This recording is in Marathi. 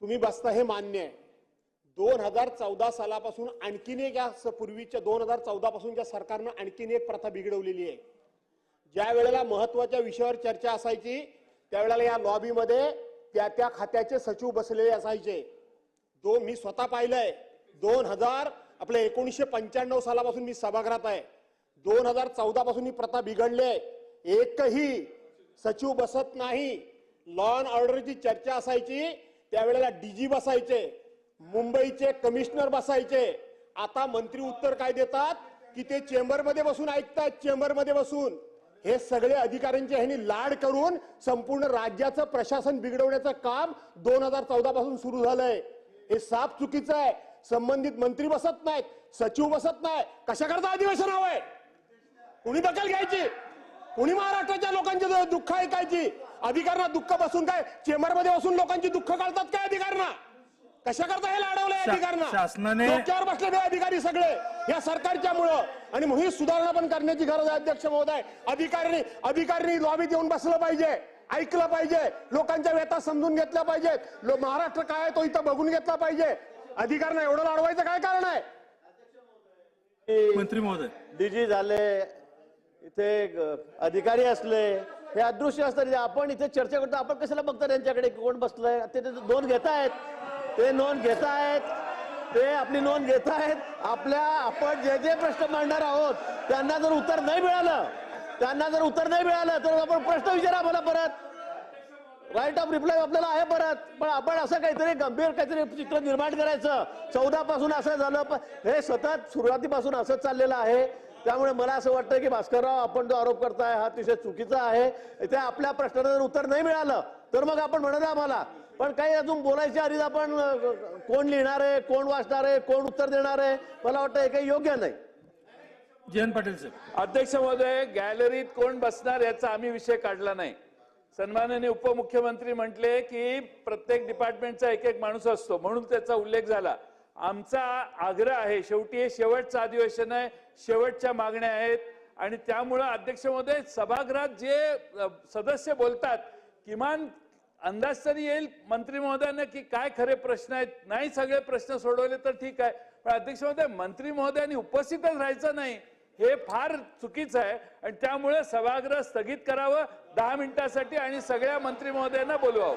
तुम्ही बसता हे मान्य आहे. दोन हजार चौदा सालापासून आणखीन एक या स- पूर्वीच्या दोन हजार चौदा पासूनच्या सरकारनं आणखीन एक प्रथा बिघडवलेली आहे. ज्या वेळेला महत्त्वाच्या विषयावर चर्चा असायची त्यावेळेला या लॉबीमध्ये त्या त्या खात्याचे सचिव बसलेले असायचे. दो मी स्वतः पाहिलंय दोन हजार आपल्या एकोणीसशे पंच्याण्णव सालापासून मी सभागृहात आहे. दोन हजार चौदा पासून ही प्रथा बिघडली आहे. एकही सचिव बसत नाही. लॉ अँड ऑर्डरची चर्चा असायची. त्यावेळेला डीजी बसायचे मुंबईचे कमिशनर बसायचे. आता मंत्री उत्तर काय देतात? की ते चेंबरमध्ये बसून ऐकतात चेंबरमध्ये बसून. हे सगळे अधिकाऱ्यांचे ह्यांनी लाड करून संपूर्ण राज्याचं प्रशासन बिघडवण्याचं काम दोन हजार चौदा पासून सुरू झालंय. हे साफ चुकीचं आहे. संबंधित मंत्री बसत नाहीत सचिव बसत नाही कशाकरता अधिवेशन हवंय? कुणी दखल घ्यायची? कुणी महाराष्ट्राच्या लोकांची दुःख ऐकायची? अधिकाऱ्यांना दुःख बसून काय? चेंबरमध्ये बसून लोकांची दुःख काढतात काय अधिकाऱ्यांना? कशा करता हे लाडवलंय अधिकाऱ्यांना? शासनाने- डोक्यावर बसलेले अधिकारी सगळे या सरकारच्या मुळे आणि म्हणून ही सुधारणा पण करण्याची गरज आहे अध्यक्ष महोदय. अधिकाऱ्यांनी अधिकाऱ्यांनी लॉबीत येऊन बसलं पाहिजे ऐकलं पाहिजे लोकांच्या व्यथा समजून घेतल्या पाहिजेत. महाराष्ट्र काय आहे तो इथं बघून घेतला पाहिजे. अधिकाऱ्यांना एवढं लाडवायचं काय कारण आहे? मंत्री महोदय. डीजी झाले इथे ग- अधिकारी असले हे अदृश्य असतात आपण इथे चर्चा करतो आपण कशाला बघता त्यांच्याकडे कोण बसलंय? ते ते नोंद घेतायत ते नोंद घेतायत ते आपली नोंद घेतायत आपल्या आपण जे जे प्रश्न मांडणार आहोत त्यांना जर उत्तर नाही मिळालं त्यांना जर उत्तर नाही मिळालं तर आपण प्रश्न विचारा मला परत. राईट ऑफ रिप्लाय आपल्याला आहे परत. पण आपण असं काहीतरी गंभीर काहीतरी चित्र निर्माण करायचं. चौदा पासून असं झालं. पण हे सतत सुरुवातीपासून असंच चाललेलं आहे. त्यामुळे मला असं वाटतं की भास्करराव आपण जो आरोप करताय हा अतिशय चुकीचा आहे. इथे आपल्या प्रश्नाला जर उत्तर नाही मिळालं तर मग आपण म्हणत आम्हाला. पण काही अजून बोलायच्या आधीच आपण कोण लिहिणार आहे कोण वाचणार आहे कोण उत्तर देणार आहे मला वाटतं हे काही योग्य नाही. जयंत पाटील साहेब अध्यक्ष महोदय गॅलरीत कोण बसणार याचा आम्ही विषय काढला नाही. सन्माननीय उपमुख्यमंत्री म्हटले की प्रत्येक डिपार्टमेंटचा एक एक माणूस असतो म्हणून त्याचा उल्लेख झाला. आमचा आग्रह आहे शेवटी हे शेवटचं अधिवेशन आहे शेवटच्या मागण्या आहेत. आणि त्यामुळं अध्यक्ष महोदय सभागृहात जे सदस्य बोलतात किमान अंदाज तरी येईल मंत्री महोदयांना की काय खरे प्रश्न आहेत. नाही सगळे प्रश्न सोडवले तर ठीक आहे. पण अध्यक्ष महोदय मंत्री महोदयांनी उपस्थितच राहायचं नाही हे फार चुकीचं आहे. आणि त्यामुळे सभागृह स्थगित करावं दहा मिनिटासाठी आणि सगळ्या मंत्री महोदयांना बोलवावं.